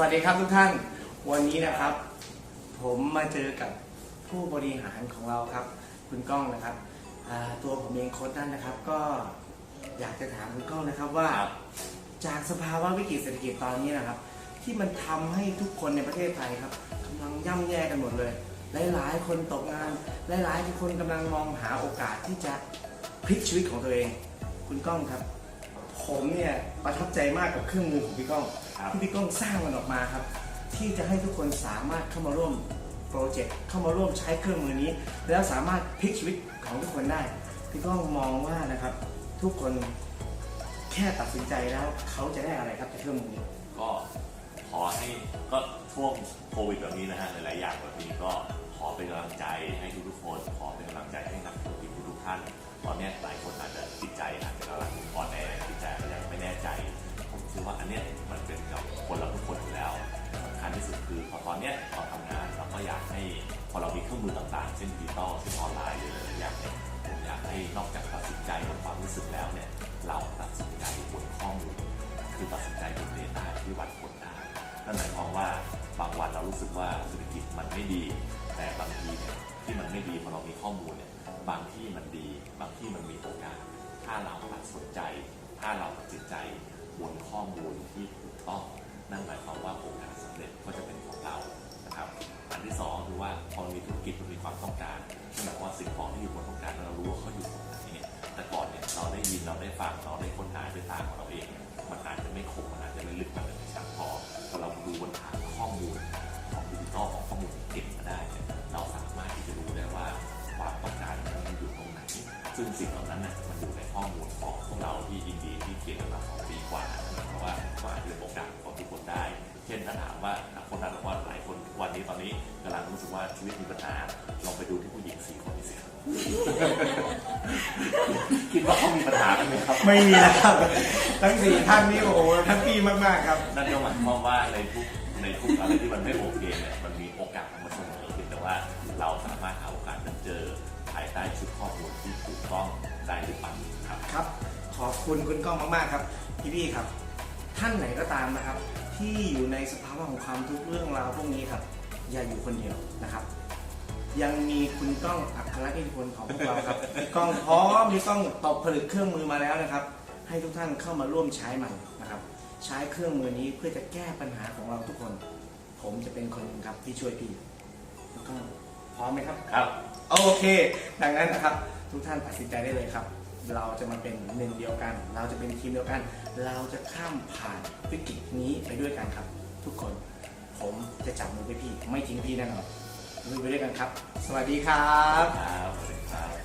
สวัสดีครับทุกท่านวันนี้นะครับ ผมมาเจอกับผู้บริหารของเราครับ คุณก้องนะครับอ่าตัวผมเองโค้ชนั่นนะครับ ก็อยากจะถามคุณก้องนะครับว่า จากสภาวะวิกฤตเศรษฐกิจตอนนี้นะครับ ที่มันทำให้ทุกคนในประเทศไทยครับกำลังย่ำแย่กันหมดเลย หลายๆ คนตกงานหลายๆคนกำลังมองหาโอกาสที่จะพลิกชีวิตของตัวเอง คุณก้องครับ ผมเนี่ยประทับใจมากกับเครื่องมือของพี่ก้องครับที่พี่ก้องสร้างมันออกมาครับ ที่จะให้ทุกคนสามารถเข้ามาร่วมโปรเจกต์เข้ามาร่วมใช้เครื่องมือนี้ แล้วสามารถพลิกชีวิตของทุกคนได้พี่ก้องมองว่านะครับ ทุกคนแค่ตัดสินใจแล้วเขาจะได้อะไรครับจากเครื่องมือนี้ ก็ขอให้ก็ช่วงโควิดแบบนี้นะฮะหลายๆอย่างแบบนี้ก็ขอเป็นกำลังใจให้ทุกๆคน ขอเป็นกำลังใจให้นักธุรกิจทุกๆท่าน ตอนเนี้ยหลายคนอาจจะจิตใจ ว่าอันเนี้ยมันเป็นกับคนเราทุกคนอยู่แล้วสำคัญที่สุดคือพอตอนเนี้ยเราทำงานเราก็อยากให้พอเรามีเครื่องมือต่างๆ เช่นดิจิตอลเช่นออนไลน์หรืออะไรอย่างเนี่ยผมอยากให้นอกจากตัดสินใจบนความรู้สึกแล้วเนี่ยเราตัดสินใจบนข้อมูลคือตัดสินใจบน Data ที่วัดผลได้นั่นหมายความว่าบางวันเรารู้สึกว่าเศรษฐกิจมันไม่ดี แต่บางทีเนี่ยที่มันไม่ดีพอเรามีข้อมูลเนี่ยบางที่มันดี บางที่มันมีโอกาสถ้าเราตัดสนใจ ถ้าเราตัดสินใจ บนข้อมูลที่ถูกต้อง นั่นหมายความว่าโอกาสสำเร็จก็จะเป็นของเรานะครับอันที่สองคือว่าพอมีธุรกิจมันมีความต้องการนั่นหมายความว่าสิ่งของที่อยู่บนต้องการเรารู้ว่าเขาอยู่ตรงไหนเนี่ยแต่ก่อนเนี่ยเราได้ยินเราได้ฟังเราได้ค้นหาด้วยตาของเราเอง มันอาจจะไม่คมมันอาจจะไม่ลึกมันอาจจะไม่ชัดพอพอเราดูบนฐานข้อมูล ซึ่งสิ่งเหล่านั้นน่ะมันอยู่ในข้อมูลของพวกเราที่ยินดีที่เขียนกันมาสองปีกว่าเพราะว่าก็อาจจะเป็นโอกาสของทุกคนได้ เช่นถ้าถามว่าคนนั้นบอกว่าหลายคนทุกวันนี้ตอนนี้กำลังรู้สึกว่าชีวิตมีปัญหาลองไปดูที่ผู้หญิงสี่คนนี้สิครับคิดว่าเขามีปัญหาไหมครับ ไม่มีนะครับ ทั้งสี่ท่านนี่โอ้โหทั้งปีมากๆครับ นั่นก็หมายความว่าในทุกในทุกอะไรที่มันไม่โอเคเนี่ยมันมีโอกาสมาเสมอเพียงแต่ว่าเราสามารถหาโอกาสนั้นเจอ ต้องได้หรือเปล่าครับครับ ขอบคุณคุณก้องมากๆครับพี่ๆครับ ท่านไหนก็ตามนะครับ ที่อยู่ในสภาวะของความทุกข์เรื่องราวพวกนี้ครับ อย่าอยู่คนเดียวนะครับ ยังมีคุณก้องอัครอิทธิพลของพวกเราครับพี่ก้องพร้อมพี่ก้องตกผลึกเครื่องมือมาแล้วนะครับ ให้ทุกท่านเข้ามาร่วมใช้มันนะครับ ใช้เครื่องมือนี้เพื่อจะแก้ปัญหาของเราทุกคน ผมจะเป็นคนหนึ่งครับที่ช่วยพี่คุณก้องพร้อมไหมครับ ครับ โอเค ดังนั้นนะครับ ทุกท่านตัดสินใจได้เลยครับ เราจะมาเป็นหนึ่งเดียวกัน เราจะเป็นทีมเดียวกัน เราจะข้ามผ่านวิกฤตนี้ไปด้วยกันครับ ทุกคนผมจะจับมือไปพี่ ไม่ทิ้งพี่แน่นอนลุยไปด้วยกันครับ สวัสดีครับครับสวัสดีครับ